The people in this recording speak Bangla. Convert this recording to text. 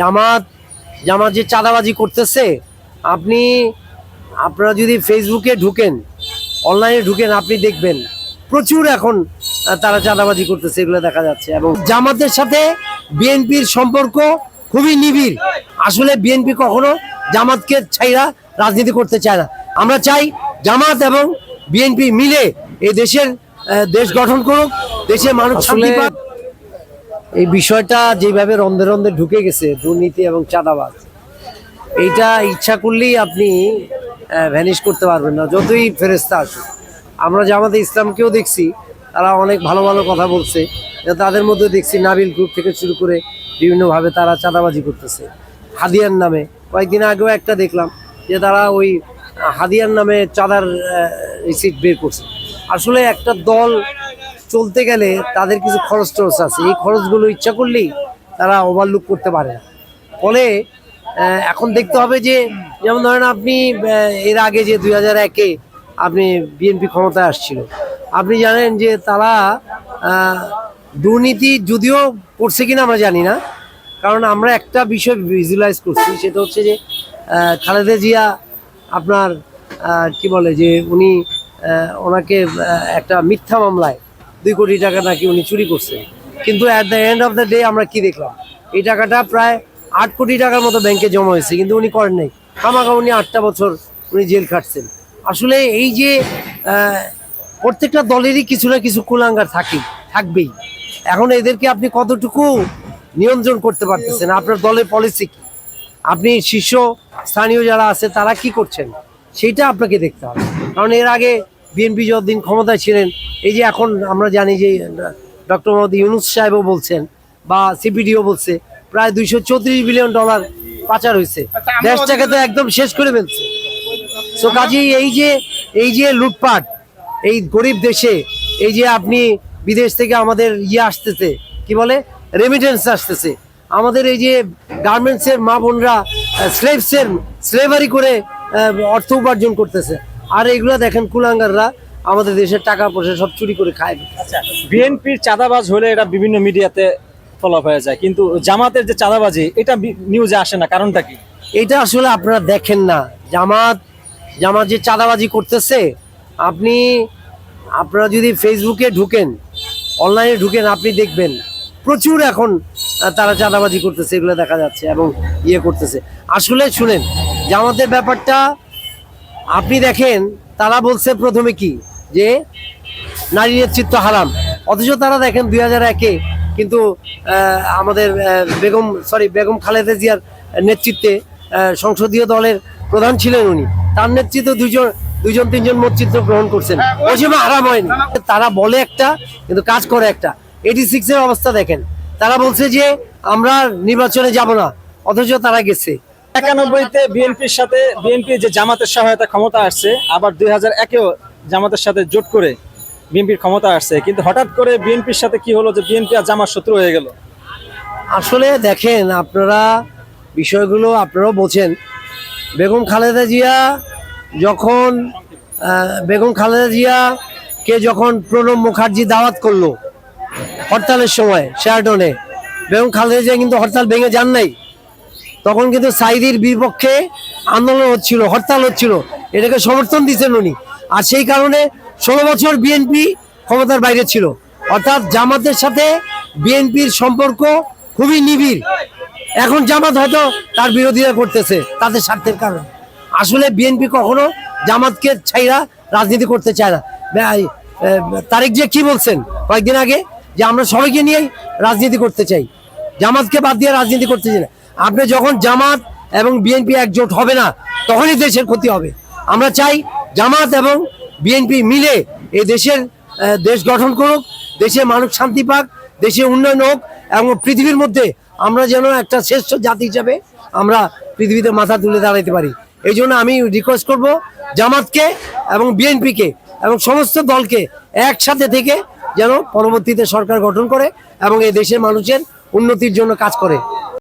জামাত জামাত যে চাঁদাবাজি করতেছে আপনি আপনারা যদি ফেসবুকে ঢুকেন অনলাইনে ঢুকেন আপনি দেখবেন প্রচুর এখন তারা চাঁদাবাজি করতেছে এগুলো দেখা যাচ্ছে। এবং জামাতের সাথে বিএনপির সম্পর্ক খুবই নিবিড়। আসলে বিএনপি কখনো জামাতকে ছাইরা রাজনীতি করতে চায় না। আমরা চাই জামাত এবং বিএনপি মিলে এই দেশের দেশ গঠন করুক দেশের মানুষ শান্তি পাক। এই বিষয়টা যেভাবে রন্ধে রন্ধে ঢুকে গেছে, দুর্নীতি এবং চাঁদাবাজ, এইটা ইচ্ছা করলেই আপনি ভ্যানিশ করতে পারবেন না। যতই ফেরেস্তা আসুক, আমরা জামাতে ইসলামকেও দেখছি, তারা অনেক ভালো ভালো কথা বলছে তাদের মধ্যে দেখছি নাবিল গ্রুপ থেকে শুরু করে বিভিন্নভাবে তারা চাঁদাবাজি করতেছে। হাদিয়ার নামে, কয়েকদিন আগেও একটা দেখলাম যে তারা ওই হাদিয়ার নামে চাঁদার রিসিট বের করছে। আসলে একটা দল চলতে গেলে তাদের কিছু খরচ টরচ আছে। এই খরচগুলো ইচ্ছা করলেই তারা ওভারলুক করতে পারে। না ফলে এখন দেখতে হবে যে, যেমন ধরেন আপনি এর আগে যে দুই হাজার একে আপনি বিএনপি ক্ষমতায় আসছিল, আপনি জানেন যে তারা দুর্নীতি যদিও করছে কিনা আমরা জানি না। কারণ আমরা একটা বিষয় ভিজুয়ালাইজ করছি, সেটা হচ্ছে যে খালেদা জিয়া আপনার কি বলে যে উনি ওনাকে একটা মিথ্যা মামলায় দুই কোটি টাকা নাকি উনি চুরি করছে। কিন্তু at the end of the day আমরা কি দেখলাম? এই টাকাটা প্রায় আট কোটি টাকার মতো ব্যাংকে জমা হয়েছে, কিন্তু উনি করেন নাই। খামাখা উনি আটটা বছর উনি জেল খাটছেন। আসলে এই যে প্রত্যেকটা দলেরই কিছু না কিছু কুলাঙ্গার থাকে, থাকবেই। এখন এদেরকে আপনি কতটুকু নিয়ন্ত্রণ করতে পারতেছেন? আপনার দলের পলিসি কি? আপনি শীর্ষ স্থানীয় যারা আছে, তারা কি করছেন? সেইটা আপনাকে দেখতে হবে। কারণ এর আগে বিএনপি যতদিন ক্ষমতায় ছিলেন এই যে এখন আমরা জানি যে ডক্টর মোহাম্মদ ইউনুস সাহেবও বলছেন বা সিপিডিও বলছে প্রায় দুইশো চৌত্রিশ বিলিয়ন ডলার পাচার হয়েছে। দেশটাকে তো একদম শেষ করে ফেলছে। সো কাজেই এই যে এই যে লুটপাট এই গরিব দেশে এই যে আপনি বিদেশ থেকে আমাদের ইয়ে আসতেছে কি বলে? রেমিটেন্স আসতেছে। আমাদের এই যে গার্মেন্টসের মা বোনরা স্লেভসের স্লেভারি করে অর্থ উপার্জন করতেছে। আর এগুলো দেখেন কুলাঙ্গাররা আমাদের দেশের টাকা পয়সা সব চুরি করে খায়। আচ্ছা বিএনপির চাঁদাবাজ হলে এটা বিভিন্ন মিডিয়াতে ফলো হয়ে যায়। কিন্তু জামাতের যে চাঁদাবাজি এটা নিউজে আসে না কারণটা কি? এটা আসলে আপনারা দেখেন না। জামাত জামাত যে চাঁদাবাজি করতেছে আপনি আপনারা যদি ফেসবুকে ঢুকেন অনলাইনে ঢুকেন আপনি দেখবেন প্রচুর এখন তারা চাঁদাবাজি করতেছে এগুলো দেখা যাচ্ছে এবং ইয়ে করতেছে। আসলে শুনেন জামাতের ব্যাপারটা আপনি দেখেন, তারা বলছে প্রথমে কি? যে নারী নেতৃত্ব হারাম। অথচ তারা দেখেন দুই হাজার একে কিন্তু আমাদের বেগম সরি বেগম খালেদা জিয়ার নেতৃত্বে সংসদীয় দলের প্রধান ছিলেন উনি। তার নেতৃত্বে দুজন দুজন তিনজন নেতৃত্ব গ্রহণ করছেন। ওই সময় হারাম হয়নি। তারা বলে একটা, কিন্তু কাজ করে একটা। এইটি সিক্সের অবস্থা দেখেন। তারা বলছে যে, আমরা নির্বাচনে যাব না। অথচ তারা গেছে। একানব্বইতে বিএনপির সাথে বিএনপি যে জামাতের সহায়তা ক্ষমতা আসছে, আবার দুই হাজার একেও জামাতের সাথে জোট করে বিএনপির ক্ষমতা আসছে। কিন্তু হঠাৎ করে বিএনপির সাথে কি হলো যে বিএনপি আর জামাত শত্রু হয়ে গেল? আসলে দেখেন, আপনারা বিষয়গুলো আপনারাও বোঝেন। বেগম খালেদা জিয়া যখন বেগম খালেদা জিয়া কে যখন প্রণব মুখার্জি দাওয়াত করল হরতালের সময় শেয়ারটনে বেগম খালেদা জিয়া কিন্তু হরতাল ভেঙে যান নাই। তখন কিন্তু সাইদির বিপক্ষে আন্দোলন হচ্ছিল, হরতাল হচ্ছিল। এটাকে সমর্থন দিচ্ছেন উনি। আর সেই কারণে ষোলো বছর বিএনপি ক্ষমতার বাইরে ছিল। অর্থাৎ জামাতের সাথে বিএনপির সম্পর্ক খুবই নিবিড়। এখন জামাত হয়তো তার বিরোধিতা করতেছে, তাদের স্বার্থের কারণে। আসলে বিএনপি কখনো জামাতকে ছাইরা রাজনীতি করতে চায় না। তারেক যে কি বলছেন কয়েকদিন আগে? যে আমরা সবাইকে নিয়েই রাজনীতি করতে চাই। জামাতকে বাদ দিয়ে রাজনীতি করতে চাই না। আপনি যখন জামাত এবং বিএনপি একজোট হবে না, তখনই দেশের ক্ষতি হবে। আমরা চাই জামাত এবং বিএনপি মিলে এই দেশের দেশ গঠন করুক, দেশে মানুষ শান্তি পাক, দেশে উন্নয়ন হোক এবং পৃথিবীর মধ্যে আমরা যেন একটা শ্রেষ্ঠ জাতি হিসাবে আমরা পৃথিবীতে মাথা তুলে দাঁড়াইতে পারি। এই জন্য আমি রিকোয়েস্ট করব জামাতকে এবং বিএনপিকে এবং সমস্ত দলকে একসাথে থেকে যেন পরবর্তীতে সরকার গঠন করে এবং এই দেশের মানুষের উন্নতির জন্য কাজ করে।